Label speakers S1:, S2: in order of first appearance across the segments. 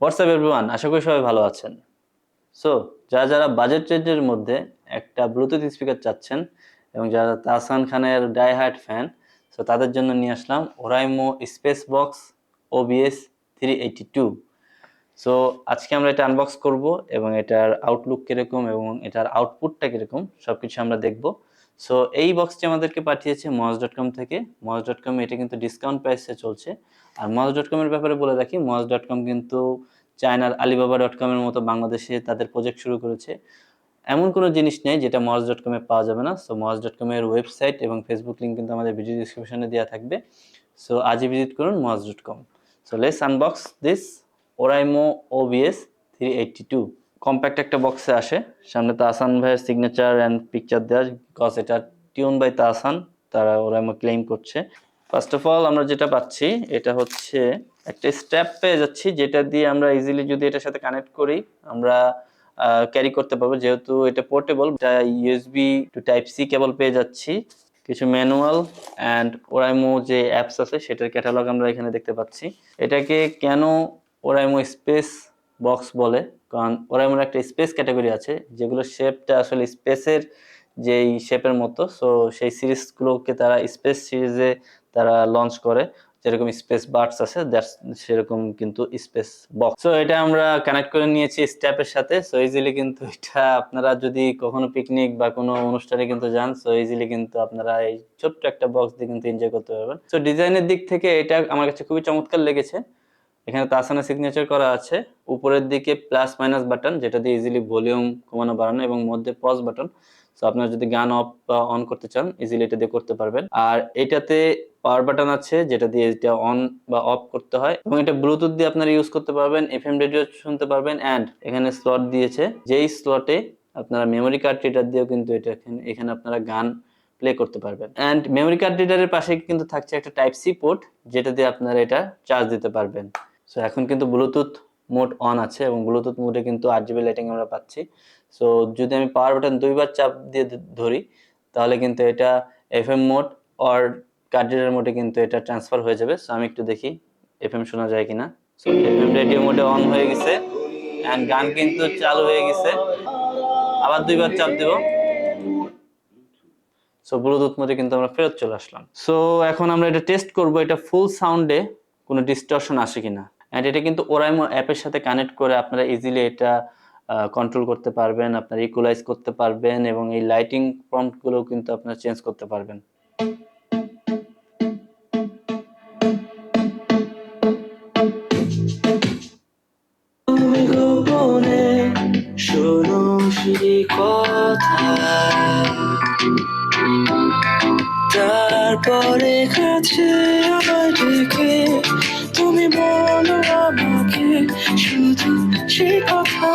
S1: WhatsApp everyone আশা করি সবাই ভালো আছেন। সো যারা যারা বাজেট রেঞ্জের মধ্যে একটা ব্লুটুথ স্পিকার চাচ্ছেন এবং যারা তাহসান খানের ডাই হার্ট ফ্যান সো তাদের জন্য নিয়ে আসলাম Oraimo space box OBS three eighty two so আজকে আমরা এটা আনবক্স করব এবং এটার আউটলুক কীরকম এবং এটার আউটপুটটা কীরকম সব কিছু আমরা দেখব। সো এই বক্সটি আমাদেরকে পাঠিয়েছে মজ ডট কম থেকে। মজ ডট কম এটা কিন্তু ডিসকাউন্ট প্রাইসে চলছে। আর মজ ডট কমের ব্যাপারে বলে রাখি মজ ডট কম কিন্তু চায়নার আলিবাবা ডট কমের মতো বাংলাদেশে তাদের প্রজেক্ট শুরু করেছে। এমন কোনো জিনিস নেই যেটা মজ ডট কমে পাওয়া যাবে না। সো মজ ডট কমের ওয়েবসাইট এবং ফেসবুক লিঙ্ক কিন্তু আমাদের ভিডিও ডিসক্রিপশনে দেওয়া থাকবে। সো আজই ভিজিট করুন Moj dot com so let's unbox this Oraimo OBS three eighty two compact একটা বক্সে আসে। সামনে তাহসান ভাইয়ের সিগনেচার অ্যান্ড পিকচার দেওয়া বিকজ এটা টিউন বাই তাহসান, তারা ওরাইমো ক্লেম করছে। ফার্স্ট অফ অল আমরা যেটা পাচ্ছি, এটা হচ্ছে একটা স্ট্যাপ পেয়ে যাচ্ছি, যেটা দিয়ে আমরা ইজিলি যদি এটার সাথে কানেক্ট করি, আমরা ক্যারি করতে পারব। যেহেতু এটা portable USB to type C cable পেয়ে যাচ্ছি। কিছু ম্যানুয়াল অ্যান্ড ওরাইমো যে অ্যাপস আছে, সেটার ক্যাটালগ আমরা এখানে দেখতে পাচ্ছি। এটাকে কেন ওরাইমো স্পেস বক্স বলে? কারণ ওরাইমোর একটা স্পেস ক্যাটাগরি আছে যেগুলো শেপটা আসলে স্পেসের যেই শেপের মতো সো সেই সিরিজগুলোকে তারা স্পেস সিরিজে তারা লঞ্চ করে। যেরকম স্পেস বার্ডস আছে দ্যাটস সেরকম কিন্তু স্পেস বক্স সো এটা আমরা কানেক্ট করে নিয়েছি স্ট্যাপের সাথে। সো ইজিলি কিন্তু এটা আপনারা যদি কখনো পিকনিক বা কোনো অনুষ্ঠানে কিন্তু যান সো ইজিলি কিন্তু আপনারা এই ছোট্ট একটা বক্স দিয়ে কিন্তু এনজয় করতে পারবেন। সো ডিজাইনের দিক থেকে এটা আমার কাছে খুবই চমৎকার লেগেছে। এখানে তাসানা সিগনেচার করা আছে। উপরের দিকে প্লাস মাইনাস বাটন যেটা দিয়ে ইজিলি ভলিউম কমানো, বাড়ানো এবং মধ্যে পজ বাটন সো আপনারা যদি গান অফ বা অন করতে চান ইজিলি এটা দিয়ে করতে পারবেন। আর এটাতে পাওয়ার বাটন আছে, যেটা দিয়ে এটা অন বা অফ করতে হয়। এবং এটা ব্লুটুথ দিয়ে আপনারা ইউজ করতে পারবেন এফএম রেডিও শুনতে পারবেন অ্যান্ড এখানে স্লট দিয়েছে। যেই স্লটে আপনারা মেমোরি কার্ড রিডার দিয়েও কিন্তু এটা এখানে আপনারা গান প্লে করতে পারবেন। অ্যান্ড মেমোরি কার্ড রিডারের পাশে কিন্তু থাকছে একটা টাইপ সি পোর্ট যেটা দিয়ে আপনারা এটা চার্জ দিতে পারবেন। সো এখন কিন্তু ব্লুটুথ মোড অন আছে এবং ব্লুটুথ মোডে কিন্তু আট জিবি লাইটিং আমরা পাচ্ছি। সো যদি আমি পাওয়ার বাটন দুইবার চাপ দিয়ে ধরি, তাহলে কিন্তু এটা এফ এম মোড অর কার্ডিনার মোডে কিন্তু এটা ট্রান্সফার হয়ে যাবে। সো আমি একটু দেখি এফ এম শোনা যায় কিনা। সো এফ এম রেডিও মোডে অন হয়ে গেছে অ্যান্ড গান কিন্তু চালু হয়ে গেছে। আবার দুইবার চাপ দেব। সো ব্লুটুথ মোডে কিন্তু আমরা ফেরত চলে আসলাম। সো এখন আমরা এটা টেস্ট করব এটা ফুল সাউন্ডে কোনো ডিস্টরশন আসে কিনা। অ্যান্ড এটা কিন্তু ওরাইমো অ্যাপের সাথে কানেক্ট করে আপনারা ইজিলি এটা কন্ট্রোল করতে পারবেন, আপনার ইকুলাইজ করতে পারবেন এবং এই লাইটিং প্রম্পটগুলোও কিন্তু আপনারা চেঞ্জ করতে পারবেন।
S2: তারপরে কাছে ডেকে তুমি বলো আমাকে শুধু সে কথা।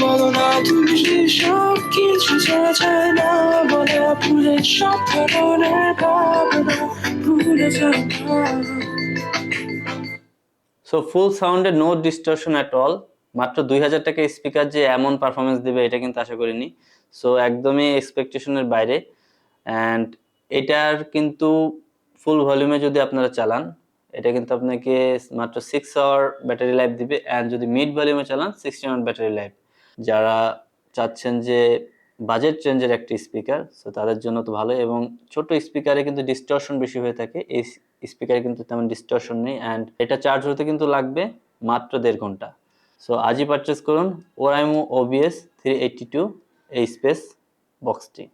S2: বলো না তুমি সব কিছু যায় না, বলে ভুলে সব ধরনের ভুলে
S1: সো ফুল সাউন্ডে নো ডিস্টরশন অ্যাট অল মাত্র দুই হাজার টাকা স্পিকার যে এমন পারফরমেন্স দেবে, এটা কিন্তু আশা করিনি। সো একদমই এক্সপেকটেশনের বাইরে। অ্যান্ড এটার কিন্তু ফুল ভলিউমে যদি আপনারা চালান, এটা কিন্তু আপনাকে মাত্র সিক্স আওয়ার ব্যাটারি লাইফ দিবে অ্যান্ড যদি মিড ভলিউমে চালান সিক্সটিন আওয়ার ব্যাটারি লাইফ যারা চাচ্ছেন যে বাজেট রেঞ্জের একটি স্পিকার সো তাদের জন্য তো ভালো এবং ছোট স্পিকারে কিন্তু ডিস্টর্শন বেশি হয়ে থাকে, এই স্পিকারে কিন্তু তেমন ডিস্টর্শন নেই অ্যান্ড এটা চার্জ হতে কিন্তু লাগবে মাত্র দেড় ঘণ্টা। সো আজই পারচেস করুন Oraimo OBS three eighty two এই স্পেস বক্সটি